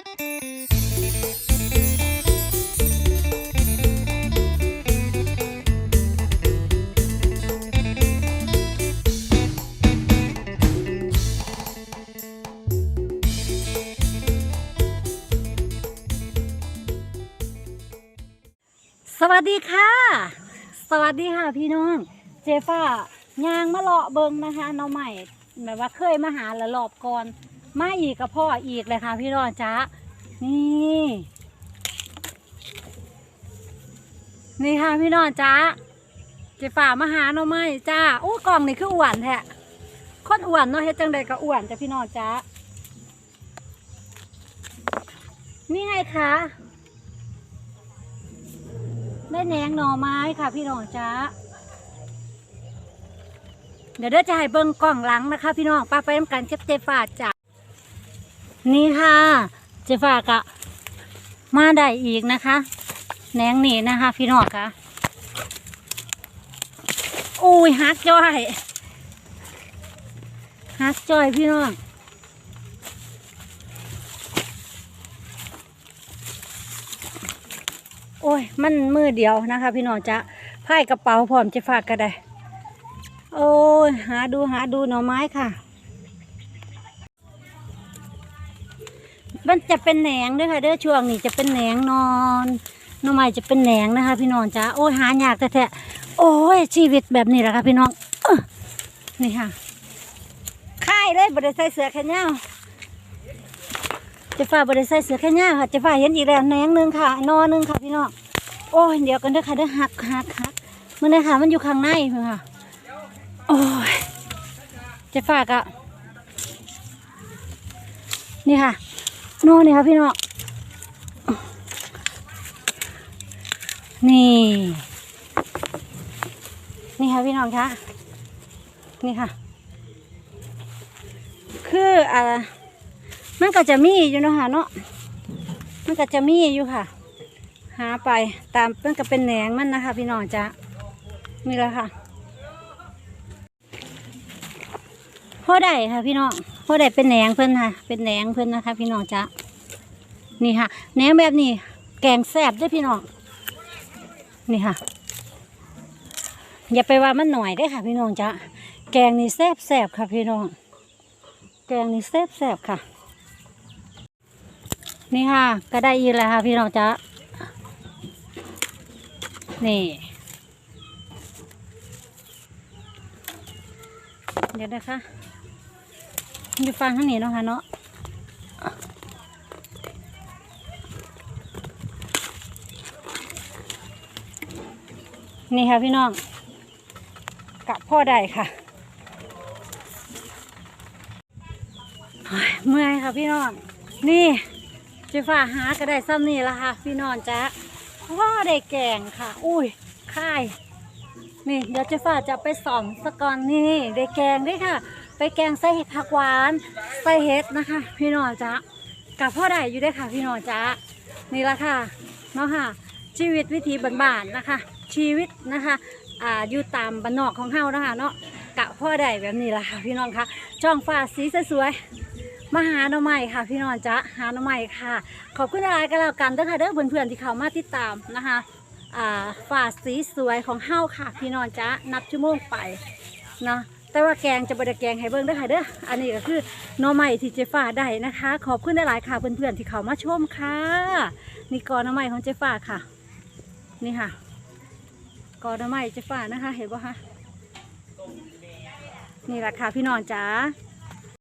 สวัสดีค่ะ สวัสดีค่ะพี่น้อง เจฟ้ายางมาเลาะเบิงนะคะน้องใหม่แบบว่าเคยมาหาและรอบก่อน มาอีกกับพ่ออีกเลยค่ะ พี่น้องจ้านี่นี่ค่ะพี่น้องจ้าเจฟ้ามาหาน้องใหม่จ้าโอ้กล่องนี่คืออ้วนแท้คนอ้วนเนาะเฮ็ดจังใดก็อ้วนจ้ะพี่น้องจ้านี่ไงคะได้แหนงหน่อไม้ค่ะ พี่น้องจ้าเดี๋ยวเด้อจะให้เบิ้งกล่องหลังนะคะ พี่น้องป้าไปน้ำกันเชฟเจฟ้าจ้ะ นี่ค่ะเจฟ้ากะมาได้อีกนะคะแหนงนี่นะคะ พี่น้องค่ะอุ้ยฮักจ้อยฮักจ้อยพี่น้องโอ้ย มันมือเดียวนะคะ พี่น้องจะพายกระเป๋าพร้อมจะฝากก็ได้ โอ้ย หาดูหาดูหน่อไม้ค่ะ มันจะเป็นแหนงด้วยค่ะเด้อช่วงนี้จะเป็นแหนงนอนหน่อไม้จะเป็นแหนงนะคะ พี่น้องจ้าโอ้ยหายากแต่แท้ๆโอ้ยชีวิตแบบนี้แหละค่ะพี่น้องออนี่ค่ะค่ายเลยบไดใส่เสือแขนยาเจะฝ่าบริใส่เสือแค่เนี้ค่ะเจะฝ่าเห็นอีกแล้วแหนงหนึงค่ะ นอหนึงค่ะพี่น้องโอ้ยเดี๋ยวกันเด้อค่ะเด้อหักหักหักมันเลยค่ะมันอยู่ข้างในเพื่อค่ะโอ้ยเจะฝากะนี่ค่ะ นอนี่ค่ะพี่น้องนี่ นี่ค่ะพี่น้องคะนี่ค่ะ คืออ่ามันก็จะมีอยู่เนาะค่ะเนาะมันก็จะมีอยู่ค่ะ หาไปตามมันก็เป็นแหนงมันนะคะ พี่น้องจ้ะนี่แหละค่ะพอได้ค่ะพี่น้อง พอได้เป็นแหนงเพิ่อนค่ะ เป็นแหนงเพิ่อนนะคะ พี่น้องจ้ะนี่ค่ะแหนงแบบนี้ แกงแซ่บด้วยพี่น้องนี่ค่ะ อย่าไปว่ามันหน่อยได้ค่ะ พี่น้องจ้ะแกงนี่แซ่บแซ่บค่ะ พี่น้อง แกงนี่แซ่บแซ่บค่ะ นี่ค่ะ ก็ได้อีกแล้วค่ะ พี่น้องจ๊ะนี่เดี๋ยวนะคะ อยู่ฟังข้างนี้เนาะค่ะเนาะนี่ค่ะพี่น้องกะพ่อได้ค่ะเมื่อยค่ะพี่น้องนี่เจะฝ่าหาก็ได้ซ้ำนี่ละค่ะ พี่น้อนจ้ะพ่อได้แกงค่ะ อุ้ยค่ายนี่เดี๋ยวเจะฝ่าจะไปสอนสกอนนี่ได้แกงด้วยค่ะ ไปแกงใส่เห็ดผักหวาน ใส่เห็ดนะคะ พี่นอนจ้ะกับพ่อได้อยู่ได้ค่ะ พี่นอนจ้ะนี่ละค่ะเนาะค่ะ ชีวิตวิถีบ้านๆนะคะ ชีวิตนะคะอ่าอยู่ตามบ้านนอกของเฮานะคะเนาะกะพ่อได้แบบนี้ละค่ะ พี่น้องค่ะจ้องฟ้าสีสวยมาหาหน่อไม้ค่ะ พี่น้องจ๊ะหาหน่อไม้ค่ะ ขอบคุณอะไรก็แล้วกันเด้อค่ะเด้อเพื่อนๆที่เขามาติดตามนะคะอ่าฝ่าสีสวยของเฮ้าค่ะ พี่น้องจ๊ะนับชั่วโมงไปเนาะ แต่ว่าแกงจะบดแกงให้เบิ้งได้ค่ะเด้อ อันนี้ก็คือน้อไม้ที่เจฟ้าได้นะคะ ขอบคุณหลายๆค่ะเพื่อนๆที่เขามาชมค่ะ นี่กอน้อไม้ของเจฟ้าค่ะ นี่ค่ะ กอน้อไม้เจฟ้านะคะ เห็นปะคะ นี่แหละค่ะพี่น้องจ๋า